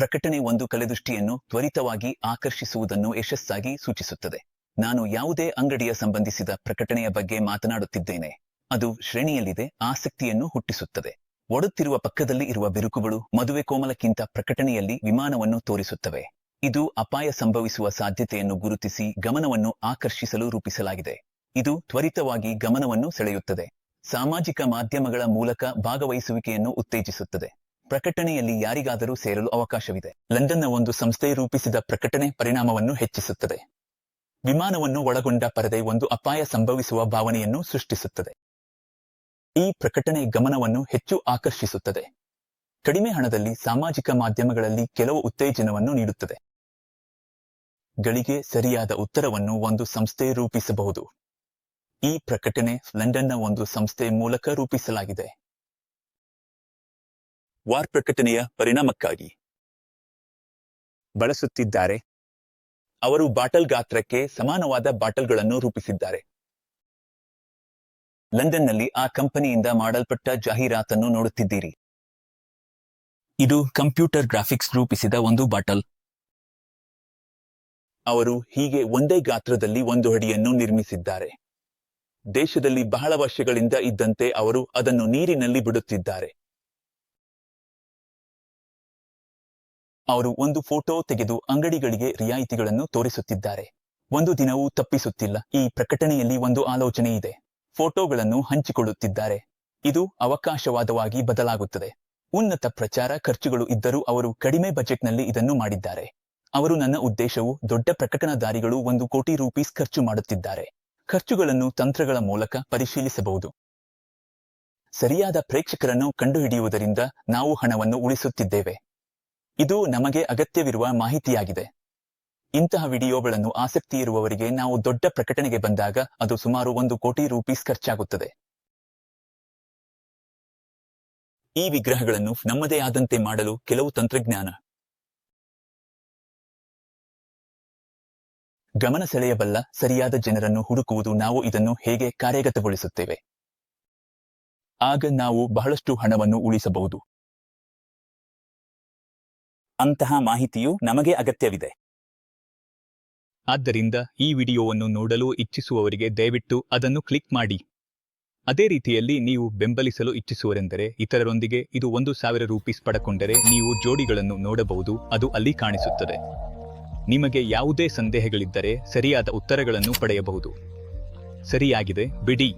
ಪ್ರಕಟಣೆ ಒಂದು ಕಲೆದೃಷ್ಟಿಯನ್ನು ತ್ವರಿತವಾಗಿ ಆಕರ್ಷಿಸುವುದನ್ನು ಯಶಸ್ಸಾಗಿ ಸೂಚಿಸುತ್ತದೆ. ನಾನು ಯಾವುದೇ ಅಂಗಡಿಯ ಸಂಬಂಧಿಸಿದ ಪ್ರಕಟಣೆಯ ಬಗ್ಗೆ ಮಾತನಾಡುತ್ತಿದ್ದೇನೆ. ಅದು ಶ್ರೇಣಿಯಲ್ಲಿದೆ, ಆಸಕ್ತಿಯನ್ನು ಹುಟ್ಟಿಸುತ್ತದೆ. ಒಡುತ್ತಿರುವ ಪಕ್ಕದಲ್ಲಿ ಇರುವ ಬಿರುಕುಗಳು ಮದುವೆ ಕೋಮಲಕ್ಕಿಂತ ಪ್ರಕಟಣೆಯಲ್ಲಿ ವಿಮಾನವನ್ನು ತೋರಿಸುತ್ತವೆ. ಇದು ಅಪಾಯ ಸಂಭವಿಸುವ ಸಾಧ್ಯತೆಯನ್ನು ಗುರುತಿಸಿ ಗಮನವನ್ನು ಆಕರ್ಷಿಸಲು ರೂಪಿಸಲಾಗಿದೆ. ಇದು ತ್ವರಿತವಾಗಿ ಗಮನವನ್ನು ಸೆಳೆಯುತ್ತದೆ. ಸಾಮಾಜಿಕ ಮಾಧ್ಯಮಗಳ ಮೂಲಕ ಭಾಗವಹಿಸುವಿಕೆಯನ್ನು ಉತ್ತೇಜಿಸುತ್ತದೆ. ಪ್ರಕಟಣೆಯಲ್ಲಿ ಯಾರಿಗಾದರೂ ಸೇರಲು ಅವಕಾಶವಿದೆ. ಲಂಡನ್ನ ಒಂದು ಸಂಸ್ಥೆ ರೂಪಿಸಿದ ಪ್ರಕಟಣೆ ಪರಿಣಾಮವನ್ನು ಹೆಚ್ಚಿಸುತ್ತದೆ. ವಿಮಾನವನ್ನು ಒಳಗೊಂಡ ಪರದೆ ಒಂದು ಅಪಾಯ ಸಂಭವಿಸುವ ಭಾವನೆಯನ್ನು ಸೃಷ್ಟಿಸುತ್ತದೆ. ಈ ಪ್ರಕಟಣೆ ಗಮನವನ್ನು ಹೆಚ್ಚು ಆಕರ್ಷಿಸುತ್ತದೆ. ಕಡಿಮೆ ಹಣದಲ್ಲಿ ಸಾಮಾಜಿಕ ಮಾಧ್ಯಮಗಳಲ್ಲಿ ಕೆಲವು ಉತ್ತೇಜನವನ್ನು ನೀಡುತ್ತದೆ. ಗಳಿಗೆ ಸರಿಯಾದ ಉತ್ತರವನ್ನು ಒಂದು ಸಂಸ್ಥೆ ರೂಪಿಸಬಹುದು. ಈ ಪ್ರಕಟಣೆ ಲಂಡನ್ನ ಒಂದು ಸಂಸ್ಥೆ ಮೂಲಕ ರೂಪಿಸಲಾಗಿದೆ. ವಾರ್ ಪ್ರಕಟಣೆಯ ಪರಿಣಾಮಕ್ಕಾಗಿ. ಬಳಸುತ್ತಿದ್ದಾರೆ. ಅವರು ಬಾಟಲ್ ಗಾತ್ರಕ್ಕೆ ಸಮಾನವಾದ ಬಾಟಲ್ಗಳನ್ನು ರೂಪಿಸಿದ್ದಾರೆ. ಲಂಡನ್ನಲ್ಲಿ ಆ ಕಂಪನಿಯಿಂದ ಮಾಡಲ್ಪಟ್ಟ ಜಾಹೀರಾತನ್ನು ನೋಡುತ್ತಿದ್ದೀರಿ. ಇದು ಕಂಪ್ಯೂಟರ್ ಗ್ರಾಫಿಕ್ಸ್ ರೂಪಿಸಿದ ಒಂದು ಬಾಟಲ್. ಅವರು ಹೀಗೆ ಒಂದೇ ಗಾತ್ರದಲ್ಲಿ ಒಂದು ಅಡಿಯನ್ನು ನಿರ್ಮಿಸಿದ್ದಾರೆ. ದೇಶದಲ್ಲಿ ಬಹಳ ವರ್ಷಗಳಿಂದ ಇದ್ದಂತೆ ಅವರು ಅದನ್ನು ನೀರಿನಲ್ಲಿ ಬಿಡುತ್ತಿದ್ದಾರೆ. ಅವರು ಒಂದು ಫೋಟೋ ತೆಗೆದು ಅಂಗಡಿಗಳಿಗೆ ರಿಯಾಯಿತಿಗಳನ್ನು ತೋರಿಸುತ್ತಿದ್ದಾರೆ. ಒಂದು ದಿನವೂ ತಪ್ಪಿಸುತ್ತಿಲ್ಲ. ಈ ಪ್ರಕಟಣೆಯಲ್ಲಿ ಒಂದು ಆಲೋಚನೆ ಇದೆ. ಫೋಟೋಗಳನ್ನು ಹಂಚಿಕೊಳ್ಳುತ್ತಿದ್ದಾರೆ. ಇದು ಅವಕಾಶವಾದವಾಗಿ ಬದಲಾಗುತ್ತದೆ. ಉನ್ನತ ಪ್ರಚಾರ ಖರ್ಚುಗಳು ಇದ್ದರೂ ಅವರು ಕಡಿಮೆ ಬಜೆಟ್ನಲ್ಲಿ ಇದನ್ನು ಮಾಡಿದ್ದಾರೆ. ಅವರು ನನ್ನ ಉದ್ದೇಶವು ದೊಡ್ಡ ಪ್ರಕಟಣಾದಾರಿಗಳು ಒಂದು ಕೋಟಿ ರೂಪೀಸ್ ಖರ್ಚು ಮಾಡುತ್ತಿದ್ದಾರೆ. ಖರ್ಚುಗಳನ್ನು ತಂತ್ರಗಳ ಮೂಲಕ ಪರಿಶೀಲಿಸಬಹುದು. ಸರಿಯಾದ ಪ್ರೇಕ್ಷಕರನ್ನು ಕಂಡುಹಿಡಿಯುವುದರಿಂದ ನಾವು ಹಣವನ್ನು ಉಳಿಸುತ್ತಿದ್ದೇವೆ. ಇದು ನಮಗೆ ಅಗತ್ಯವಿರುವ ಮಾಹಿತಿಯಾಗಿದೆ. ಇಂತಹ ವಿಡಿಯೋಗಳನ್ನು ಆಸಕ್ತಿ ಇರುವವರಿಗೆ ನಾವು ದೊಡ್ಡ ಪ್ರಕಟಣೆಗೆ ಬಂದಾಗ ಅದು ಸುಮಾರು ಒಂದು ಕೋಟಿ ರೂಪೀಸ್ ಖರ್ಚಾಗುತ್ತದೆ. ಈ ವಿಗ್ರಹಗಳನ್ನು ನಮ್ಮದೇ ಆದಂತೆ ಮಾಡಲು ಕೆಲವು ತಂತ್ರಜ್ಞಾನ. ಗಮನ ಸೆಳೆಯಬಲ್ಲ ಸರಿಯಾದ ಜನರನ್ನು ಹುಡುಕುವುದು ನಾವು ಇದನ್ನು ಹೇಗೆ ಕಾರ್ಯಗತಗೊಳಿಸುತ್ತೇವೆ? ಆಗ ನಾವು ಬಹಳಷ್ಟು ಹಣವನ್ನು ಉಳಿಸಬಹುದು. ಅಂತಹ ಮಾಹಿತಿಯು ನಮಗೆ ಅಗತ್ಯವಿದೆ. ಆದ್ದರಿಂದ ಈ ವಿಡಿಯೋವನ್ನು ನೋಡಲು ಇಚ್ಛಿಸುವವರಿಗೆ ದಯವಿಟ್ಟು ಅದನ್ನು ಕ್ಲಿಕ್ ಮಾಡಿ. ಅದೇ ರೀತಿಯಲ್ಲಿ ನೀವು ಬೆಂಬಲಿಸಲು ಇಚ್ಛಿಸುವರೆಂದರೆ ಇತರರೊಂದಿಗೆ ಇದು ಒಂದು ಸಾವಿರ ರೂಪೀಸ್ ಪಡಕೊಂಡರೆ ನೀವು ಜೋಡಿಗಳನ್ನು ನೋಡಬಹುದು, ಅದು ಅಲ್ಲಿ ಕಾಣಿಸುತ್ತದೆ. ನಿಮಗೆ ಯಾವುದೇ ಸಂದೇಹಗಳಿದ್ದರೆ ಸರಿಯಾದ ಉತ್ತರಗಳನ್ನು ಪಡೆಯಬಹುದು. ಸರಿಯಾಗಿದೆ, ಬಿಡಿ.